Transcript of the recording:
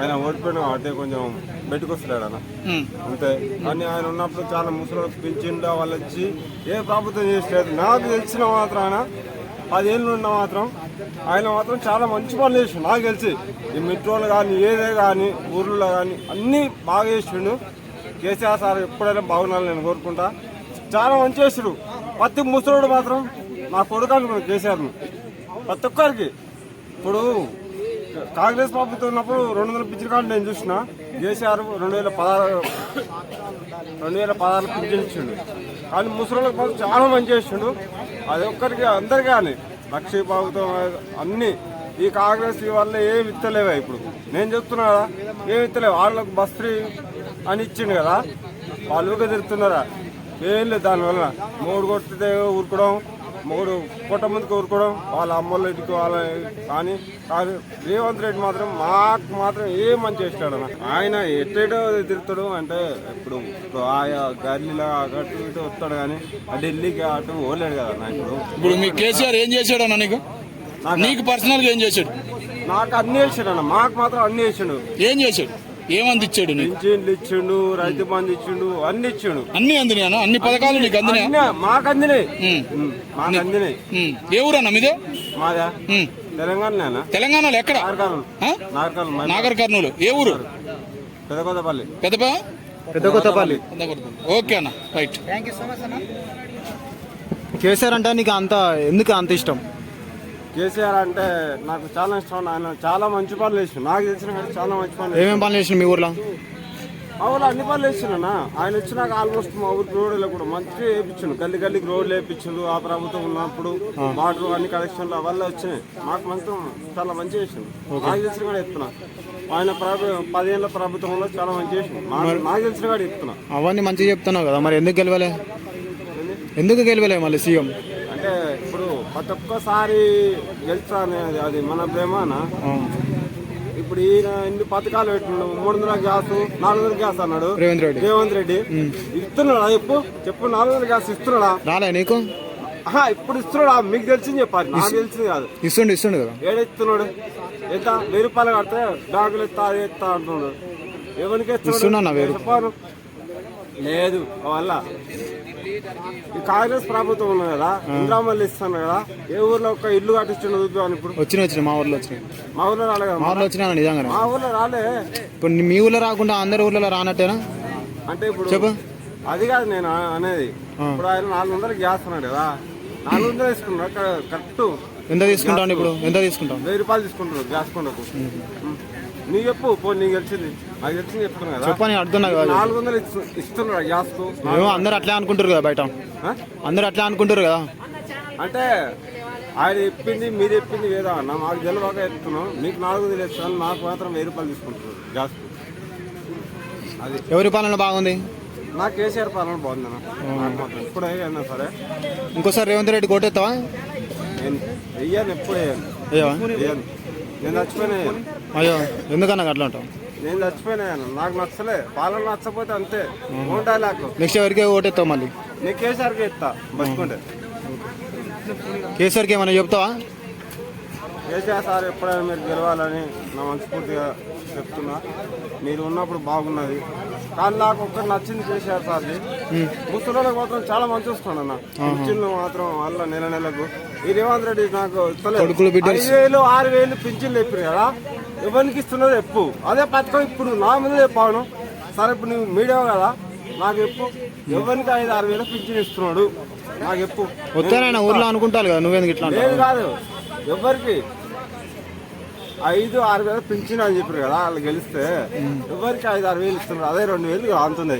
ఆయన ఓడిపోయిన అదే కొంచెం బయటకొస్తున్నాడు అన్న. అంతే. కానీ ఆయన ఉన్నప్పుడు చాలా ముసలి పింఛన్లు వాళ్ళు వచ్చి ఏ ప్రభుత్వం చేసలేదు నాకు తెలిసిన మాత్రం ఆయన పదేళ్ళు ఉన్న మాత్రం ఆయన మాత్రం చాలా మంచి పనులు చేసిండు. నాకు తెలిసి ఈ మెట్రోలు కానీ ఏదే కానీ ఊర్లో కానీ అన్నీ బాగా చేసిండు. కేసీఆర్ సార్ ఎప్పుడైనా బాగున్నాను నేను కోరుకుంటా. చాలా మంచి చేసాడు. ప్రతి ముసలోడు మాత్రం నా కొడుకు అనుకున్నాను కేసీఆర్ను. ప్రతి ఒక్కరికి. ఇప్పుడు కాంగ్రెస్ ప్రభుత్వం ఉన్నప్పుడు రెండు వందల పిచ్చిన కార్డు నేను చూసిన. కేసీఆర్ రెండు వేల పదహారు రెండు వేల పదహారు పింఛన్ ఇచ్చిండు కానీ ముసలిళ్ళకి మాత్రం చాలా మంచి చేసిండు. అది ఒక్కరికి అందరికీ కానీ. లక్ష్మీ ప్రభుత్వం అన్ని. ఈ కాంగ్రెస్ వల్ల ఏ విత్తలేవా ఇప్పుడు. నేను చెప్తున్నా కదా ఏ విత్తలేవు? వాళ్ళకు బస్ ఫ్రీ అని ఇచ్చిండు కదా. వాళ్ళు ఊరికే తిరుగుతున్నారా ఏం లేదు దానివల్ల. మూడు కొట్టితే ఊరుకోవడం. మూడు పుట్ట ముందుకు ఊరుకోవడం వాళ్ళ అమ్మోళ్ళ ఇంటికి వాళ్ళ కానీ కానీ రేవంత్ రెడ్డి మాత్రం మాకు మాత్రం ఏ మంచి చేస్తాడు అన్న. ఆయన ఎట్టేటో తిరుగుతాడు అంటే ఇప్పుడు ఇప్పుడు ఆయా గల్లీలో అటు ఇటు వస్తాడు కానీ ఆ ఢిల్లీకి అటు పోలేడు కదా ఇప్పుడు. ఇప్పుడు మీ కేసీఆర్ ఏం చేశాడు అన్న నీకు? నీకు పర్సనల్గా ఏం చేశాడు? నాకు అన్ని వేసాడు అన్న. మాకు మాత్రం అన్ని వేసిండు ఏం చేశాడు? ఏమంది ఇచ్చాడు నీకు? పింఛన్లు ఇచ్చిండు రైతు బంధు ఇచ్చిండు అన్ని ఇచ్చిండు. అన్ని అందినాయి? అన్న అన్ని పథకాలు నీకు అందినాయా? అన్నీ మాకు అందినాయి. ఉమ్. మాకు అందినాయి. ఉమ్. ఏ ఊరన్నా మీదే? మాదా? ఉమ్. తెలంగాణ తెలంగాణలో ఎక్కడ? నాగర్కర్నూలు. ఆ? నాగర్కర్నూలు నాగర్ కర్నూలు ఏ ఊరు? పెదకొత్తపల్లి. పెద్దపా పెద్ద కొత్తపల్లి ఓకే అన్న. రైట్. కేసీఆర్ అంటే నీకు అంత ఎందుకు అంత ఇష్టం? కేసీఆర్ అంటే నాకు చాలా ఇష్టం. ఆయన చాలా మంచి పనులు వేసిండు నాకు తెలిసిన కాడ చాలా మంచి పనులు ఏమేం పనులు చేసిన మీ ఊర్లో? మా ఊళ్ళో అన్ని పనులు వేసిండు ఆయన వచ్చినాక ఆల్మోస్ట్ మా ఊరికి రోడ్లు కూడా మంచిగా వేయించిండు. గల్లి గల్లికి రోడ్లు వేయించిండు ఆ ప్రభుత్వం ఉన్నప్పుడు వాటర్ అన్ని కలెక్షన్లు వల్ల వచ్చినాయి. మాకు మాత్రం చాలా మంచి చేసిండు. నాకు తెలిసిన కాడ చెప్తున్నా. ఆయన ప్రభు పదేళ్ళ ప్రభుత్వంలో చాలా మంచి నాకు నాకు తెలిసిన కాడ చెప్తున్నా. అవన్నీ మంచిగా చెప్తున్నావు కదా మరి ఎందుకు గెలవలే? ఎందుకు గెలవలే మళ్ళీ సీఎం? అంటే ఇప్పుడు ప్రతి ఒక్కసారి అనేది అది మన ప్రేమనా? ఇప్పుడు ఈయన ఇన్ని పథకాలు పెట్టిండు? మూడు వందల గ్యాస్ నాలుగు వందల గ్యాస్ అన్నాడు. రేవంత్ రెడ్డి. రేవంత్ రెడ్డి. ఇస్తున్నాడా చెప్పు? చెప్పు నాలుగు వందల గ్యాస్ ఇస్తున్నాడా? రాలే నీకు? ఇప్పుడు ఇస్తున్నాడా? మీకు తెలిసింది చెప్పాలి నాకు తెలిసింది కాదు. ఇస్తుండు ఇస్తుండు కదా. ఏడిస్తున్నాడు ఎంత? వెయ్యి రూపాయలు కడితే బ్యాగులు ఎత్తా అది ఎత్తా అంటున్నాడు. ఎవరికి ఇస్తున్నా చెప్పాను లేదు వల్ల. ఈ కాంగ్రెస్ ప్రభుత్వం ఉన్నది కదా ఇంద్రామల్లి ఇస్తాను కదా ఏ ఊర్లో ఒక ఇల్లు కట్టించండు చూద్దాం ఇప్పుడు. వచ్చిన వచ్చిన మా ఊర్లో వచ్చినాయి. మా ఊర్లో రాలే కదా మా ఊర్లో వచ్చినా నిజంగానే. మా ఊర్లో రాలే. ఇప్పుడు మీ ఊర్లో రాకుండా అందరి ఊర్లలో రానట్టేనా? అంటే ఇప్పుడు చెప్పు. అది కాదు నేను అనేది. ఇప్పుడు ఆయన నాలుగు వందలు గ్యాస్ అన్నాడు కదా. నాలుగు వందలు వేసుకున్నాడు కరెక్ట్. ఎంత తీసుకుంటాను ఇప్పుడు? ఎంత తీసుకుంటాం వెయ్యి రూపాయలు తీసుకుంటున్నారు గ్యాస్ కొండకు నీ చెప్పు పో నీకు తెలిసింది. నాకు తెలిసింది చెప్తున్నా కదా. చెప్పని అర్థం కదా. నాలుగు వందలు ఇస్తు- ఇస్తున్నారు గ్యాస్కు ఏమో అందరు అట్లే అనుకుంటారు కదా బయట? అందరు అట్లే అనుకుంటారు కదా. అంటే ఆయన చెప్పింది మీరు చెప్పింది వేదా అన్న? మాకు తెలియక చెప్తున్నాం. మీకు నాలుగు వందలు ఇస్తాను నాకు మాత్రం వెయ్యి రూపాయలు తీసుకుంటున్నారు గ్యాస్ అది. ఎవరి పాలన బాగుంది? నా కేసీఆర్ పాలన బాగుందన్న నాకు మాత్రం ఇప్పుడు అయినా సరే. ఇంకోసారి రేవంత్ రెడ్డి కొట్టేస్తావా వెయ్యాను ఎప్పుడు అయ్యో నేను చచ్చిపోయినా. అయ్యో ఎందుకన్నా అట్లా ఉంటావు నేను చచ్చిపోయినా. నాకు నచ్చలే. పాలన నచ్చకపోతే అంతే. ఉంటాయి నాకు. నెక్స్ట్ ఎవరికి ఓటేస్తావు మళ్ళీ? నేను కేసీఆర్కి ఇస్తా బతుకుంటే. కేసీఆర్కి ఏమైనా చెప్తావా? కేసీఆర్ సార్ ఎప్పుడైనా మీరు గెలవాలని నా మనస్ఫూర్తిగా చెప్తున్నా. మీరు ఉన్నప్పుడు బాగున్నది. కానీ నాకు ఒక్కటి నచ్చింది కేసీఆర్ సార్ది. ముసలిళ్ళకి మాత్రం చాలా మంచి వస్తుంది అన్న. పింఛన్లు మాత్రం వల్ల నెల నెలకు. ఈ రేవంత్ రెడ్డి నాకు. ఐదు వేలు ఆరు వేలు పింఛన్లు చెప్పారు కదా. ఎవరికి ఇస్తున్నది చెప్పు. అదే పథకం ఇప్పుడు నా మీద చెప్పాను. సరే ఇప్పుడు నువ్వు మీడియా కదా. నాకు చెప్పు. ఎవరికి ఐదు ఆరు వేలు పింఛన్ ఇస్తున్నాడు? నాకు చెప్పు. వస్తానైనా ఊర్లో అనుకుంటారు కదా నువ్వెందుకు ఇట్లా లేదు కాదు. ఎవరికి? ఐదు ఆరు వేలు పింఛన్ అని చెప్పారు కదా వాళ్ళు గెలిస్తే. ఎవరికి ఐదు ఆరు వేలు ఇస్తున్నారు? అదే రెండు వేలు అంతుంది